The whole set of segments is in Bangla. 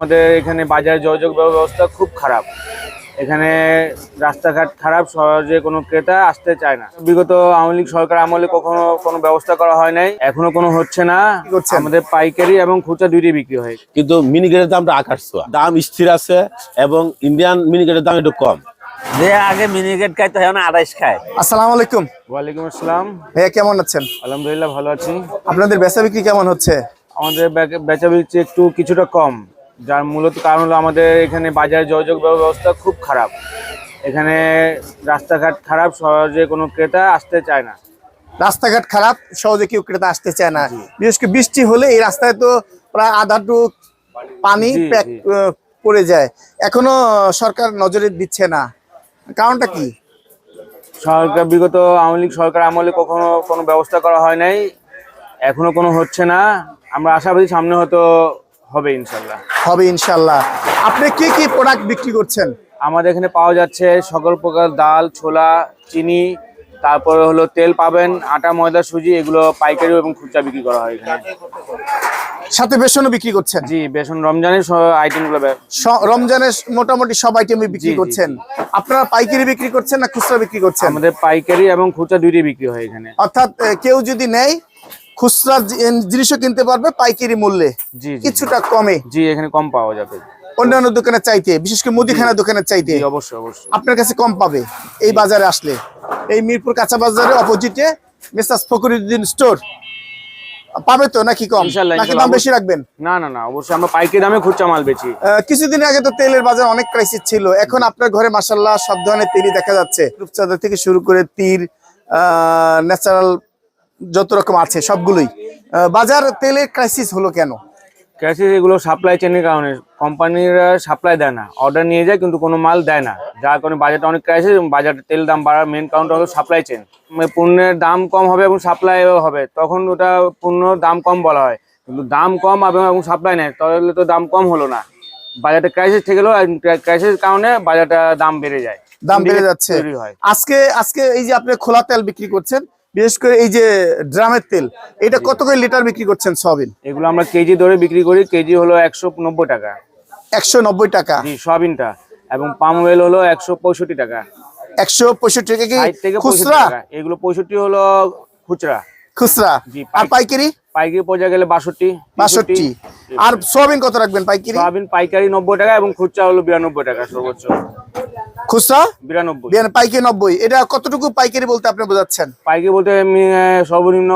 আমাদের এখানে বাজার যোগাযোগ ব্যবস্থা খুব খারাপ। এখানে রাস্তাঘাট খারাপ সহজে কোনো ক্রেতা আসতে চায় না। বিগত আওয়ামী লীগ সরকার আমলে কখনো কোনো ব্যবস্থা করা হয় নাই এখনও কোনো হচ্ছে না? আমাদের পাইকারি এবং খুচরা দুইটি বিক্রি হয়। কিন্তু মিনিকেটের দামটা আকাশ ছোঁয়া। দাম স্থির আছে এবং ইন্ডিয়ান মিনিকেটের দাম একটু কম। যে আগে মিনিকেট খাইতো এখন আড়াইশ খায়। আসসালামু আলাইকুম। ওয়ালাইকুম আসসালাম। ভাইয়া কেমন আছেন? আলহামদুলিল্লাহ ভালো আছি। আপনাদের বেচা বিক্রি কেমন হচ্ছে? আমাদের বেচা বিক্রি একটু কিছুটা কম। যার মূলত কারণ হলো আমাদের এখানে বাজার যোগাযোগ ব্যবস্থা খুব খারাপ। এখানে রাস্তাঘাট খারাপ সহজে কোনো ক্রেতা আসতে চায় না। রাস্তাঘাট খারাপ সহজে কেউ ক্রেতা আসতে চায় না। বিশেষ করে বৃষ্টি হলে এই রাস্তায় তো প্রায় আধা টুক পানি প্যাক পড়ে যায়। এখনও সরকার নজরে দিচ্ছে না। কারণটা কি? সরকার বিগত আওয়ামী লীগ সরকার আমলে কখনো কোনো ব্যবস্থা করা হয় নাই। এখনও কোনো হচ্ছে না। আমরা আশাবাদী সামনে হয়তো হবে ইনশাল্লাহ হবে ইনশাল্লাহ আপনি কি কি প্রোডাক্ট বিক্রি করছেন? আমাদের এখানে পাওয়া যাচ্ছে সকল প্রকার ডাল ছোলা চিনি তারপরে হলো তেল পাবেন আটা ময়দা সুজি এগুলো পাইকারি এবং খুচরা বিক্রি করা হয় এখানে। সাথে বেসনও বিক্রি করছেন? জি বেসন রমজানের আইটেমগুলো রমজানের মোটামুটি সব আইটেমই বিক্রি করছেন। আপনারা পাইকারি বিক্রি করছেন না খুচরা বিক্রি করছেন? আমাদের পাইকারি এবং খুচরা দুইটি বিক্রি হয় এখানে। অর্থাৎ কেউ যদি নেয় খুচরা জিনিসও কিনতে পারবে পাইকারি মূল্যে। কিছুটা কমে। জি এখানে কম পাওয়া যাবে। অন্যান্য দোকানের চাইতে বিশেষ করে মুদিখানা দোকানের চাইতে। অবশ্যই অবশ্যই। আপনার কাছে কম পাবে এই বাজারে আসলে। এই মিরপুর কাঁচা বাজারের অপোজিটে মেসাজ ফকরুদ্দিন স্টোর পাবে তো নাকি কম? নাকি দাম বেশি রাখবেন? না না না অবশ্যই আমরা পাইকারি দামে খুচরা মাল বেচি। কিছুদিন আগে তো তেলের বাজার অনেক ক্রাইসিস ছিল। এখন আপনার ঘরে মাসাল্লাহ সব ধরনের তেলই দেখা যাচ্ছে। রূপচাঁদা থেকে শুরু করে তীর ন্যাচারাল যত রকম আছে সবগুলোই। বাজার তেলের ক্রাইসিস হলো কেন? ক্রাইসিস এগুলো সাপ্লাই চেনের কারণে। কোম্পানিরা সাপ্লাই দেয় না। অর্ডার নিয়ে যায় কিন্তু কোনো মাল দেয় না। যার কারণে বাজারটা অনেক ক্রাইসিস বাজারে তেল দাম বাড়ার মেন কারণটা হলো সাপ্লাই চেন পণ্যের দাম কম হবে এবং সাপ্লাই হবে। তখন ওটা পণ্য দাম কম বলা হয়। কিন্তু দাম কম এবং এবং সাপ্লাই নেই। তাহলে তো দাম কম হলো না। বাজারটা ক্রাইসিস থেকে গেলো ক্রাইসিস কারণে বাজারটা দাম বেড়ে যায়। দাম বেড়ে যাচ্ছে। আজকে আজকে এই যে আপনি খোলা তেল বিক্রি করছেন বিশেষ করে এই যে ড্রামের তেল এটা কত করে লিটার বিক্রি করছেন সয়াবিন? এগুলো আমরা কেজি ধরে বিক্রি করি কেজি হলো একশো নব্বই টাকা। একশো নব্বই টাকা। জি সয়াবিনটা। এবং পাম অয়েল হলো একশো পঁয়ষট্টি টাকা। একশো পঁয়ষট্টি টাকা কি থেকে খুচরা? এগুলো পঁয়ষট্টি হলো খুচরা। খুচরা। আর পাইকারি। পাইকারি? পর্যায়ে গেলে বাষট্টি বাষট্টি। আর সোয়াবিন কত রাখবেন পাইকারি? সয়াবিন পাইকারি নব্বই টাকা এবং খুচরা হলো বিরানব্বই টাকা সর্বোচ্চ। খুচরা? বিরানব্বই। পাইকারি নব্বই। এটা কতটুকু পাইকারি বলতে আপনি বোঝাচ্ছেন? পাইকারি বলতে সর্বনিম্ন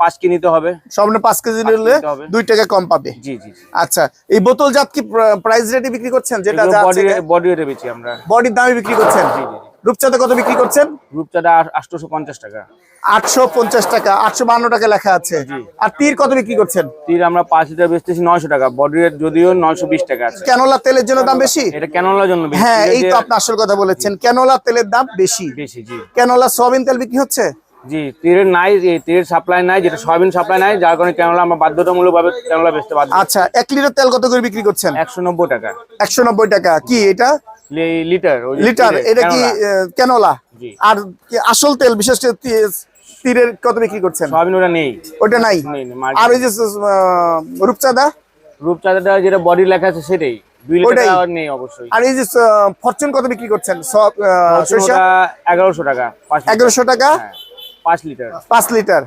পাঁচ কি নিতে হবে। সর্বনিম্ন পাঁচ কেজি নিলে দুই টাকা কম পাবে। জি জি আচ্ছা এই বোতল জাত কি প্রাইস রেটে বিক্রি করছেন? যেটা বডি বডি রেটে বেচি আমরা। বডির দামে বিক্রি করছেন? জি, জি। রূপচাঁদা কত বিক্রি করছেন? রূপচাটা আটশোশো পঞ্চাশ টাকা। আটশো পঞ্চাশ টাকা আটশো বান্ন টাকা লেখা আছে। আর তীর কত বিক্রি করছেন? তীর আমরা পাঁচ লিটার বেচতেছি নয়শো টাকা বডি রেট যদিও নয়শো বিশ টাকা আছে। ক্যানোলা তেলের জন্য দাম বেশি? এটা কেনলার জন্য বেশি। হ্যাঁ এই তো আপনি আসল কথা বলেছেন। ক্যানোলা তেলের দাম বেশি। বেশি জি। ক্যানোলা সয়াবিন তেল বিক্রি হচ্ছে? জি তীরের নাই এই তীরের সাপ্লাই নাই যেটা সয়াবিন সাপ্লাই নাই যার কারণে কেনলা আমরা বাধ্যতামূলক ভাবে কেনলা বেচতে বাধ্য। আচ্ছা এক লিটার তেল কত করে বিক্রি করছেন? একশো নব্বই টাকা। একশো নব্বই টাকা। কি এটা? লিটার লিটার এটা কি ক্যানোলা। আর আসল তেল বিশেষ করে তীরের কত বিক্রি করছেন? সয়াবিন ওটা নেই। ওটা নাই? আর ওই যে রূপচাঁদা? রূপচাঁদাটা যেটা বডি লেখা আছে সেটাই। আর এই যে ফরচুন কত বিক্রি করছেন? সব এগারোশো টাকা এগারোশো টাকা? হ্যাঁ, পাঁচ লিটার। পাঁচ লিটার।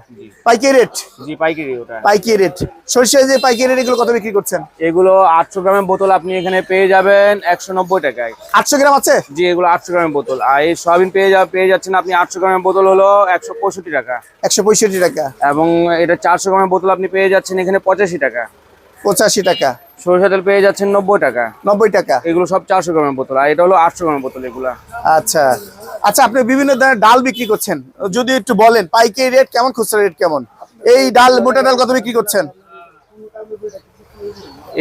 পাইকারি রেট? জি পাইকারি ওটা। পাইকারি রেট। সরিষা যে পাইকারি রেট এগুলো কত বিক্রি করছেন? এগুলো আটশো গ্রামের বোতল আপনি এখানে পেয়ে যাবেন একশো নব্বই টাকায়। আটশো গ্রাম আছে? জি এগুলো আটশো গ্রামের বোতল। আর এই সয়াবিন পেয়ে যা পেয়ে যাচ্ছেন আপনি আটশো গ্রামের বোতল হলো একশো পঁয়ষট্টি টাকা। একশো পঁয়ষট্টি টাকা। এবং এটা চারশো গ্রামের বোতল আপনি পেয়ে যাচ্ছেন এখানে পঁচাশি টাকা। পঁচাশি টাকা। সরিষা তেল পেয়ে যাচ্ছেন নব্বই টাকা। নব্বই টাকা। এগুলো সব চারশো গ্রামের বোতল। আর এটা হলো আটশো গ্রামের বোতল এগুলা। আচ্ছা। আচ্ছা আপনি বিভিন্ন ধরনের ডাল বিক্রি করছেন। যদি একটু বলেন পাইকারি রেট কেমন খুচরা রেট কেমন? এই ডাল মোটা ডাল কত বিক্রি করছেন?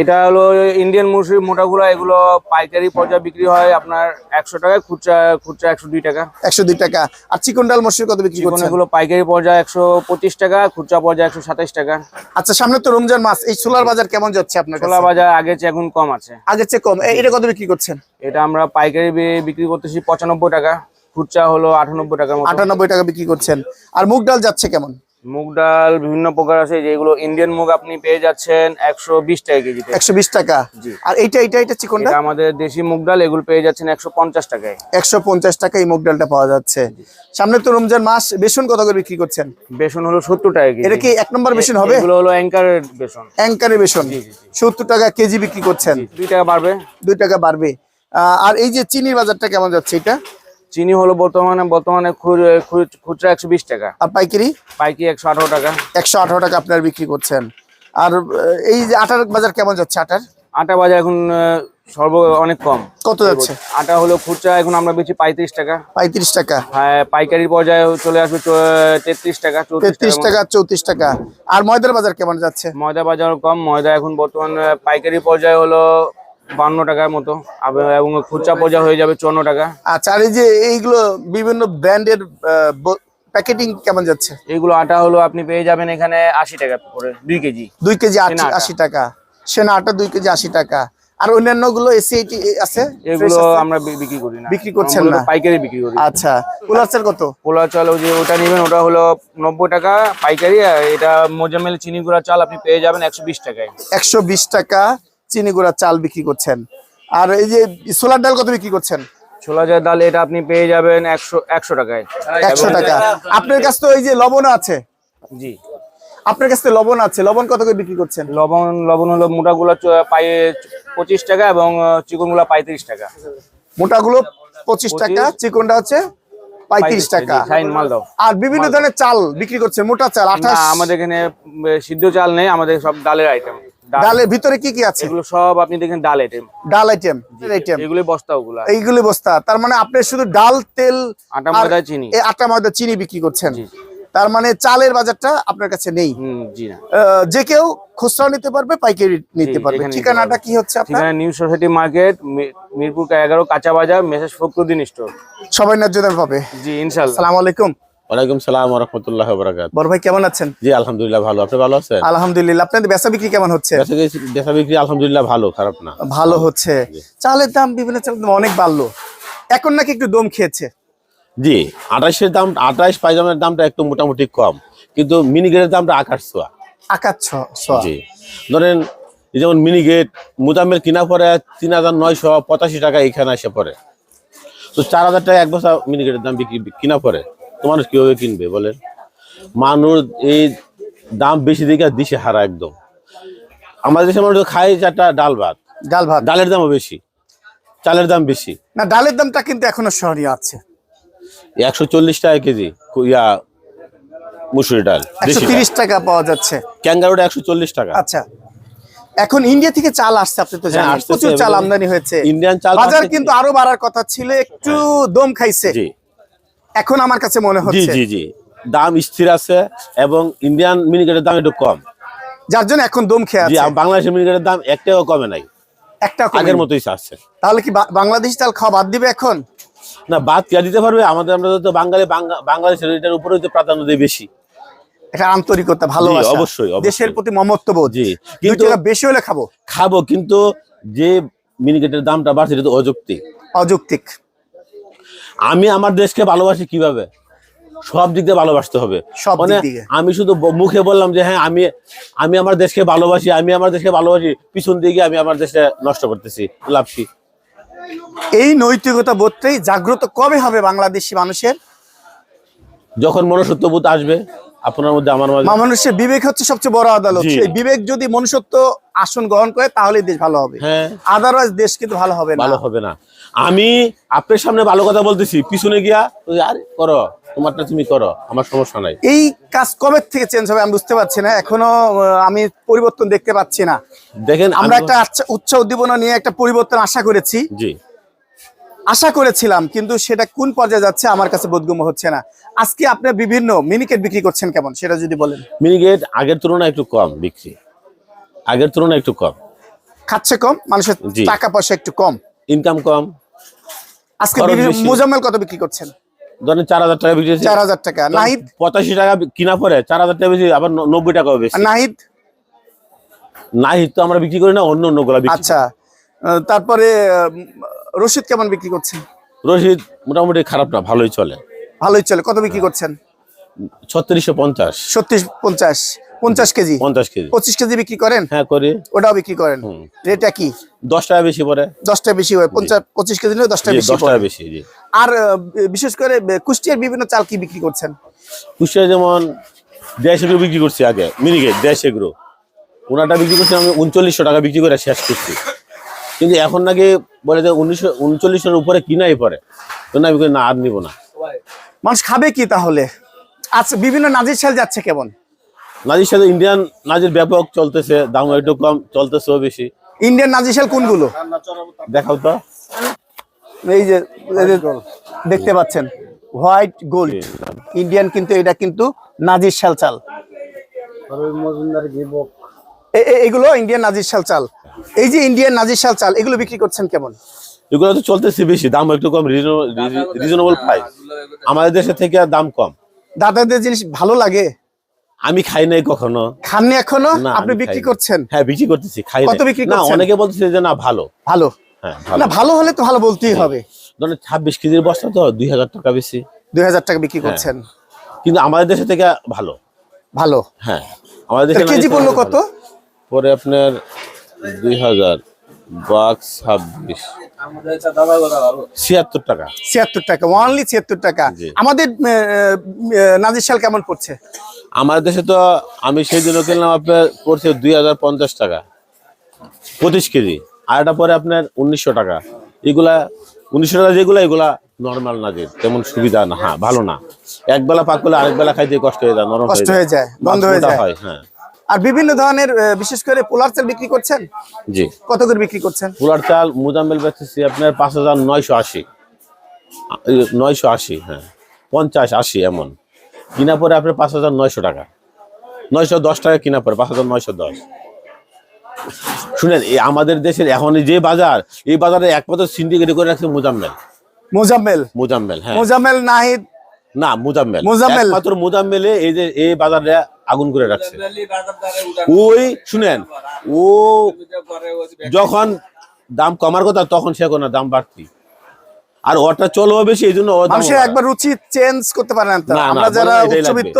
এটা হলো ইন্ডিয়ান মুসুরি মোটাগুলো এগুলো পাইকারি পর্যায়ে বিক্রি হয় আপনার একশো টাকায় খুচরা খুচরা একশো দুই টাকা। একশো দুই টাকা। আর চিকন ডাল মসুর কত বিক্রি করছেন? এগুলো পাইকারি পর্যায়ে একশো পঁচিশ টাকা খুচরা পর্যায়ে একশো সাতাশ টাকা। আচ্ছা সামনে তো রমজান মাস এই ছোলার বাজার কেমন যাচ্ছে আপনার ছোলার বাজার আগের চেয়ে এখন কম আছে। আগের চেয়ে কম। এটা কত বিক্রি করছেন? এটা আমরা পাইকারি বিক্রি করতেছি পঁচানব্বই টাকা। খুচরা হলো আটানব্বই মতো। আটানব্বই টাকা বিক্রি করছেন। আর মুগ ডাল যাচ্ছে কেমন? মুগ ডাল বিভিন্ন প্রকার আছে যেগুলো ইন্ডিয়ান মুগ আপনি পেয়ে যাচ্ছেন একশো বিশ টাকা কেজি একশো বিশ টাকা? আর এইটা এইটা এটা চিকনটা আমাদের দেশি মুগ ডাল এগুলো পেয়ে যাচ্ছেন একশো পঞ্চাশ টাকায়। একশো পঞ্চাশ টাকা এই মুগ ডালটা পাওয়া যাচ্ছে। সামনে তো রমজান মাস বেসন কত করে বিক্রি করছেন? বেসন হলো সত্তর টাকা কেজি। এটা কি এক নম্বর বেসন হবে? এগুলো হলো অ্যাঙ্কারের বেসন। অ্যাঙ্কারের বেসন। সত্তর টাকা কেজি বিক্রি করছেন। দুই টাকা বাড়বে। দুই টাকা বাড়বে। আর এই যে চিনির বাজারটা কেমন যাচ্ছে এটা? চিনি হলো বর্তমানে বর্তমানে খুচ- খুচ- খুচরা একশো বিশ টাকা। আর পাইকারি? পাইকারি একশো আঠারো টাকা। একশো আঠারো টাকা আপনার বিক্রি করছেন। আর এই যে আটার বাজার কেমন যাচ্ছে আটার? আটা বাজার এখন সর্ব অনেক কম। কত যাচ্ছে? আটা হলো খুচরা এখন আমরা বেচি পঁয়ত্রিশ টাকা। পঁয়ত্রিশ টাকা। হ্যাঁ, পাইকারি পর্যায়ে চলে আসবে তেত্রিশ টাকা তেত্রিশ টাকা চৌত্রিশ টাকা। আর ময়দার বাজার কেমন যাচ্ছে? ময়দা বাজার কম ময়দা এখন বর্তমান পাইকারি পর্যায়ে হলো বান্ন টাকার মতো। এবং খুচরা পর্যায়ে হয়ে যাবে চুয়ান্ন টাকা। আচ্ছা আর এই যে এইগুলো বিভিন্ন ব্র্যান্ডের প্যাকেটিং কেমন যাচ্ছে? এইগুলো আটা হলো আপনি পেয়ে যাবেন এখানে আশি টাকা করে দুই কেজি। দুই কেজি আশি টাকা। সেনা আটা দুই কেজি আশি টাকা। আর অন্যান্যগুলো আছে? এগুলো আমরা বিক্রি করি না। বিক্রি করছেন না? পাইকারি বিক্রি করি। আচ্ছা চাল কত? পোলা চাল ওই যে ওটা নেবেন ওটা হলো নব্বই টাকা পাইকারি এটা মোজামেল চিনি গুঁড়া চাল আপনি পেয়ে যাবেন একশো বিশ টাকায়। একশো বিশ টাকা। চিনি গুঁড়া চাল বিক্রি করছেন। আর এই যে সোলার ডাল কত বিক্রি করছেন? ছোলা ডাল এটা আপনি পেয়ে যাবেন একশো একশো টাকায়। একশো টাকা। আপনার কাছে তো এই যে লবণ আছে। জি। আপনার কাছে লবণ আছে। লবণ কত করে বিক্রি করছেন? লবণ লবণ হলো মোটাগুলো পায়ে পঁচিশ টাকা এবং চিকনগুলো পঁয়ত্রিশ টাকা। মোটাগুলো পঁচিশ টাকা চিকনটা হচ্ছে পঁয়ত্রিশ টাকা। আর বিভিন্ন ধরনের চাল বিক্রি করছে মোটা চাল আঠাশ। আমাদের এখানে সিদ্ধ চাল নেই আমাদের সব ডালের আইটেম ডালের ভিতরে কি কি আছে? এগুলো সব আপনি দেখেন ডাল আইটেম ডাল আইটেম আইটেম এগুলো বস্তা ওগুলা। এইগুলি বস্তা। তার মানে আপনি শুধু ডাল তেল আটা ময়দা চিনি। এই আটা ময়দা চিনি বিক্রি করছেন। জি। তার মানে চালের বাজারটা আপনার কাছে নেই। জি না। আহ, যে কেউ খুচরা নিতে পারবে পাইকারি নিতে পারবে। ঠিকানাটা কি হচ্ছে আপনার? ঠিকানা নিউ সোসাইটি মার্কেট মিরপুর এগারো কাঁচা বাজার মেসেজ ফখরুদ্দিন স্টোর। সবাই ন্যায্য দাম পাবে। জি ইনশাল্লাহ। সালাম আলাইকুম। ওয়ালাইকুম সালাম রহমতুল্লাহ বরাকাত বড় ভাই কেমন আছেন? জি আলহামদুলিল্লাহ ভালো। আপনি ভালো আছেন? আলহামদুলিল্লাহ। আপনাদের বেচা বিক্রি কেমন হচ্ছে? বেচা বিক্রি- আলহামদুলিল্লাহ ভালো খারাপ না। ভালো হচ্ছে। চালের দাম বিভিন্ন চালের দাম অনেক বাড়লো। এখন নাকি একটু দম খেয়েছে। জি আঠাশের দাম আঠাশ পায়জামের দামটা একটু মোটামুটি কম। কিন্তু মিনিগেটের দামটা আকাশ ছোঁয়া আকাশ ছোঁয়া। জি। ধরেন যেমন মিনিগেট মুজামের কিনা পরে তিন হাজার নয়শো পঁচাশি টাকা এখানে এসে পড়ে। তো চার হাজার টাকা এক বছর মিনিগেটের দাম বিক্রি কিনা পরে মানুষ কীভাবে কিনবে বলেন? মানুষ এই দাম বেশি দিকে দিশে হারা একদম। আমাদের দেশের মানুষ খায় চারটা ডাল ভাত। ডাল ভাত। ডালের দামও বেশি। চালের দাম বেশি। না ডালের দামটা কিন্তু এখনও সহনীয় আছে। একশো চল্লিশ টাকা কেজি ইয়া মুসুরি ডাল একশো তিরিশ টাকা পাওয়া যাচ্ছে। ক্যাঙ্গারুটা একশো চল্লিশ টাকা। আচ্ছা। এখন ইন্ডিয়া থেকে চাল আসছে আপনি তো হ্যাঁ, জানেন। প্রচুর চাল আমদানি হয়েছে। ইন্ডিয়ান চাল বাজার কিন্তু আরও বাড়ার কথা ছিল একটু দম খাইছে। জি। এখন আমার কাছে মনে হচ্ছে। জি জি। দাম স্থির আছে এবং ইন্ডিয়ান মিনিকেটের দাম একটু কম। যার জন্য এখন দম খেয়ে আছে। বাংলাদেশের মিনিকেটের দাম একটাও কমে নাই। একটা আগের মতোই আছে তাহলে কি বাংলাদেশ চাল খাওয়া বাদ দিবে এখন? না বাদ কে দিতে পারবে? আমাদের আমরা তো বাঙালি বাংলাদেশের এটার উপরে তো প্রাধান্য দিই বেশি। এটা আন্তরিকতা ভালোবাসা। অবশ্যই, অবশ্যই। দেশের প্রতি মমত্ববোধ। জি, কিন্তু- বেশি হলে খাব। খাব কিন্তু যে মিনিকেটের দামটা বাড়ছে এটা তো অযৌক্তিক। অযৌক্তিক। আমি আমার দেশকে ভালোবাসি কীভাবে? সব দিক দিয়ে ভালোবাসতে হবে। মানে আমি শুধু মুখে বললাম যে হ্যাঁ আমি আমি আমার দেশকে ভালোবাসি আমি আমার দেশকে ভালোবাসি পিছন দিকে আমি আমার দেশকে নষ্ট করতেছি লাভ কি এই নৈতিকতা বোধটাই জাগ্রত কবে হবে বাংলাদেশি মানুষের? যখন মনুষ্যত্ববোধ আসবে আপনার মধ্যে আমার মাঝে মানুষের বিবেক হচ্ছে সবচেয়ে বড় আদালত। সেই বিবেক যদি মনুষ্যত্ব আসন গ্রহণ করে তাহলে দেশ ভালো হবে। হ্যাঁ। আদারওয়াইজ দেশ কিন্তু ভালো হবে না। ভালো হবে না। আমি আপনার সামনে ভালো কথা বলতেছি পিছনে গিয়া আরে করো তোমারটা তুমি করো আমার সমস্যা নাই। এই কাজ কবে থেকে চেঞ্জ হবে আমি বুঝতে পারছি না। এখনও আমি পরিবর্তন দেখতে পাচ্ছি না। দেখেন আমরা একটা আচ্ছা- উচ্চ উদ্দীপনা নিয়ে একটা পরিবর্তন আশা করেছি। জি। আশা করেছিলাম কিন্তু সেটা কোন পর্যায়ে যাচ্ছে আমার কাছে বোধগম্য হচ্ছে না। আজকে আপনি বিভিন্ন মিনিকেট বিক্রি করছেন কেমন? সেটা যদি বলেন। মিনিগেট আগের তুলনায় একটু কম বিক্রি। আগের তুলনায় একটু কম। খাচ্ছে কম মানুষের টাকা পয়সা একটু কম। ইনকাম কম। আজকে। মোজাম্মেল কত বিক্রি করছেন? ধরেন চার হাজার টাকা বিক্রি। চার হাজার টাকা। নাহিদ? পঁচাশি টাকা কিনা পরে চার হাজার টাকা বেশি আবার নব্বই টাকাও বেশি। নাহিদ? নাই তো আমরা বিক্রি করি না অন্য অন্যগুলা বিক্রি আচ্ছা। তারপরে রশিদ কেমন বিক্রি করছেন? রশিদ মোটামুটি খারাপ না ভালোই চলে। ভালোই চলে। কত বিক্রি করছেন? ছত্রিশশো পঞ্চাশ। ছত্রিশ পঞ্চাশ। পঞ্চাশ কেজি? পঞ্চাশ কেজি। পঁচিশ কেজি বিক্রি করেন? হ্যাঁ করি। ওটাও বিক্রি করেন। দশ টাকা বেশি পরে বেশি হয়। পঞ্চাশ পঁচিশ কেজি নিলে দশটা জি, বেশি দশ টাকা বেশি আর বিশেষ করে কুষ্টিয়ার বিভিন্ন চাল কি বিক্রি করছেন? কুষ্টিয়া যেমন দেড়শো এগ্রো বিক্রি করছি আগে মিনিকেট দেড়শো এগ্রো। ওনাটা বিক্রি করছি আমি উনচল্লিশশো টাকা বিক্রি করে শেষ করছি। কিন্তু এখন নাকি বলে যে উনিশশো উনচল্লিশের উপরে কিনাই পরে তো না আমি না আর নিব না। মানুষ খাবে কি তাহলে? আচ্ছা বিভিন্ন নাজির সেল যাচ্ছে কেমন? নাজির সাথে ইন্ডিয়ান নাজির ব্যাপক চলতেছে দাম একটু কম চলতেছেও বেশি। ইন্ডিয়ান নাজির সেল কোনগুলো? দেখাও তো। এই যে দেখতে পাচ্ছেন হোয়াইট গোল্ড। ইন্ডিয়ান কিন্তু এটা কিন্তু নাজির শাল চাল। মজুমদার এগুলো ইন্ডিয়ান নাজির শাল চাল। এই যে ইন্ডিয়ান নাজির শাল চাল এগুলো বিক্রি করছেন কেমন? এগুলো তো চলতেছে বেশি দাম একটু কম রিজনেবল প্রাইস। আমাদের দেশে থেকে আর দাম কম। দাদাদের জিনিস ভালো লাগে? আমি খাই নাই কখনো। খাননি এখনও? আপনি বিক্রি করছেন? হ্যাঁ বিক্রি করতেছি খাই কত বিক্রি না অনেকে বলতেছে যে না ভালো। ভালো। হ্যাঁ না ভালো হলে তো ভালো বলতেই হবে। ধরেন ছাব্বিশ কেজির বস্তা তো দুই হাজার টাকা বেশি। দুই হাজার টাকা বিক্রি হ্যাঁ। করছেন। কিন্তু আমাদের দেশে থেকে ভালো। ভালো। হ্যাঁ আমাদের দেশে কেজি পণ্য কত? পরে আপনার দুই হাজার বাক্স ছাব্বিশ। ছিয়াত্তর টাকা। ছিয়াত্তর টাকা ওনলি ছিয়াত্তর টাকা। আমাদের আহ, আহ, নাজির শাল কেমন পড়ছে? আমাদের দেশে তো আমি সেই জন্য কিনলাম আপনার পড়ছে দুই হাজার পঞ্চাশ টাকা পঁচিশ কেজি। আর এটা পরে আপনার উনিশশো টাকা। এগুলা উনিশশো টাকা যেগুলো এগুলা নর্মাল নাজির তেমন সুবিধা না। হ্যাঁ ভালো না। এক বেলা পাক করলে আরেক বেলা খাইতে কষ্ট হয়ে যায় নরম কষ্ট হয়ে যায়, গন্ধ হয়ে যায়। হ্যাঁ। আর বিভিন্ন ধরনের বিশেষ করে পোলার চাল বিক্রি করছেন? জি। কত করে বিক্রি করছেন? পুলার চাল মুজাম্মেল বেচতেছি আপনার পাঁচ হাজার নয়শো আশি। নয়শো আশি হ্যাঁ। পঞ্চাশ আশি এমন। কিনা পরে আপনার পাঁচ হাজার নয়শো টাকা। নয়শো দশ টাকা কিনা পরে পাঁচ হাজার নয়শো দশ। শুনেন এই আমাদের দেশের এখন যে বাজার এই বাজারে একমাত্র সিন্ডিকেট করে রাখছে মুজাম্মেল। মোজাম্মেল। মুজাম্মেল হ্যাঁ। মোজাম্মেল নাহিদ না মুজাম্মেল। মুজাম্মেল। একমাত্র মুজাম্মেলে এই যে এই বাজারে আগুন করে রাখছে। ওই শুনেন ও যখন দাম কমার কথা তখন সে কোনো দাম বাড়তি। আর ওটা চলবে বেশি এই জন্য মানুষের। একবার রুচি চেঞ্জ করতে পারে না আমরা যারা উচ্চবিত্ত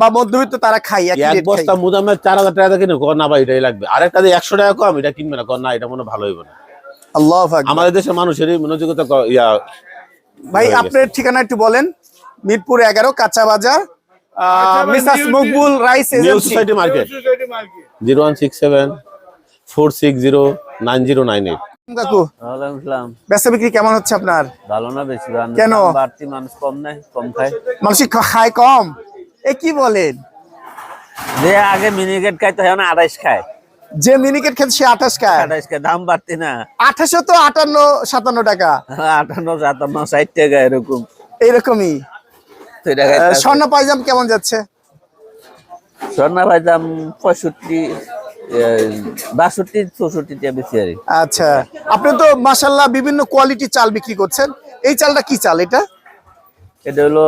বা মধ্যবিত্ত তারা খাই এক বস্তা মুদামের চার হাজার টাকা কিনে কর না বা এটাই লাগবে। আরেকটা একশো টাকা কম এটা কিনবে না। কর না এটা মনে ভালো হইবে না। আল্লাহু আকবার। আমাদের দেশের মানুষেরই মনোযোগতা ইয়া ভাই আপনার ঠিকানা একটু বলেন। মিরপুর এগারো কাঁচা বাজার Mrs Maqbul rice society market. Zero one six seven four six zero nine zero nine eight. কাকু। ওয়ালাইকুম বিক্রি কেমন হচ্ছে আপনার? ভালো না বেশি ভালো? কেন? দাম বাড়তি মানুষ কম নাই কম খায়। মানুষ খায় কম। এ কি বলেন? যে আগে মিনিকেট খাইতো এখন আড়াইশ খায়। যে মিনিকেট খেতে সে আঠাশ খায় আড়াইশ খায় দাম বাড়তি না। আঠাশো তো আটান্ন সাতান্ন টাকা। আটান্ন সাতান্ন ষাট টাকা এরকম। আছে। স্বর্ণ পাইজাম কেমন যাচ্ছে? স্বর্ণা ভাই দাম পঁয়ষট্টি বাষট্টি চৌষট্টিটা বেশি আর আচ্ছা। আপনি তো মাসাল্লাহ বিভিন্ন কোয়ালিটি চাল বিক্রি করছেন। এই চালটা কি চাল এটা? এটা হলো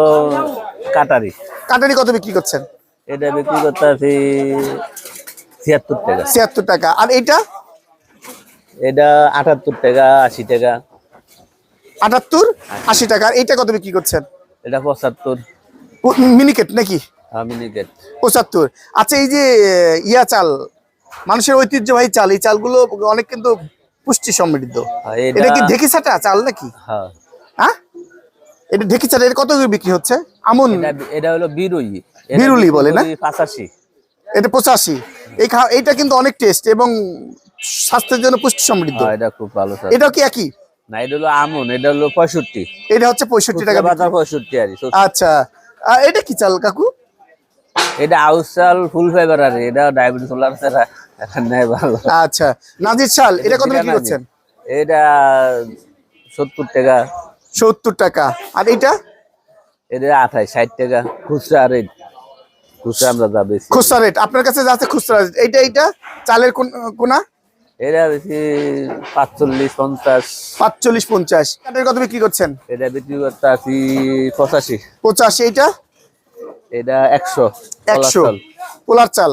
কাটারি। কাটারি কত বিক্রি করছেন? এটা বিক্রি করতে আছি ছিয়াত্তর টাকা। ছিয়াত্তর টাকা। আর এইটা এটা আটাত্তর টাকা আশি টাকা। আটাত্তর আশি। টাকা। আর এইটা কত বিক্রি করছেন? এটা পঁচাত্তর। মিনিকেট নাকি? মিনিকেট। পঁচাত্তর। আচ্ছা এই যে ইয়া চাল মানুষের ঐতিহ্যবাহী চাল এই চালগুলো অনেক কিন্তু পুষ্টি সমৃদ্ধ। এটা এটা কি ঢেকি ছাটা চাল নাকি? হ্যাঁ। হ্যাঁ? এটা ঢেকি ছাটা এটা কত বিক্রি হচ্ছে? আমন এটা এটা হলো বিরুই। বিরুলি বলে না? পাঁচাশি। এটা পঁচাশি। এই এইটা কিন্তু অনেক টেস্ট এবং স্বাস্থ্যের জন্য পুষ্টি সমৃদ্ধ। হ্যাঁ, এটা খুব ভালো স্যার। এটাও কি একই? না এটা হলো আমন এটা হলো পঁয়ষট্টি। এটা হচ্ছে পঁয়ষট্টি টাকা বাজার। পঁয়ষট্টি আর আচ্ছা। আর এটা কি চাল কাকু? এটা আউস চাল ফুল ফাইবার আর এটা ডায়াবেটিস হলার ছাড়া নেই ভালো। আচ্ছা। নাজির চাল এটা কত বিক্রি করছেন? এটা সত্তর টাকা। সত্তর টাকা। আর এটা এটা আঠাশ ষাট টাকা। খুচরা রেট খুচরা আমরা যা বেশি খুচরা রেট আপনার কাছে যাচ্ছে খুচরা রেট এইটা এইটা? চালের কোনা এটা বেশি পাঁচচল্লিশ পঞ্চাশ। পাঁচচল্লিশ পঞ্চাশ। কাঠের কত বিক্রি করছেন? এটা বিক্রি করতে আছি পঁচাশি। পঁচাশি এইটা? এটা একশো একশো। পোলার চাল।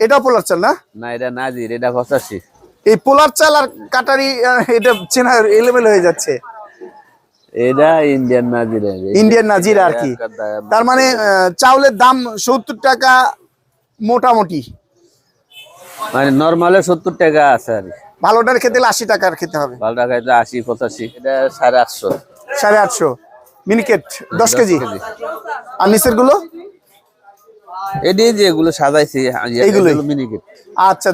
এটাও পোলার চাল না? না এটা নাজির এটা পঁচাশি। এই পোলার চাল আর কাটারি এটা চেনা এলোমেলো হয়ে যাচ্ছে। এটা ইন্ডিয়ান নাজিরা ইন্ডিয়ান নাজিরা আর কি। তার মানে চাউলের দাম সত্তর টাকা মোটামুটি। মানে নর্মালে সত্তর টাকা আছে আর। ভালোটার খেতে আশি টাকার খেতে হবে। আশি পঁচাশি এটা সাড়ে আটশো। সাড়ে আটশো। মিনিকেট দশ কেজি? আর নিচেরগুলো? এটি যেগুলো সাজাইছি? মিনিকেট আচ্ছা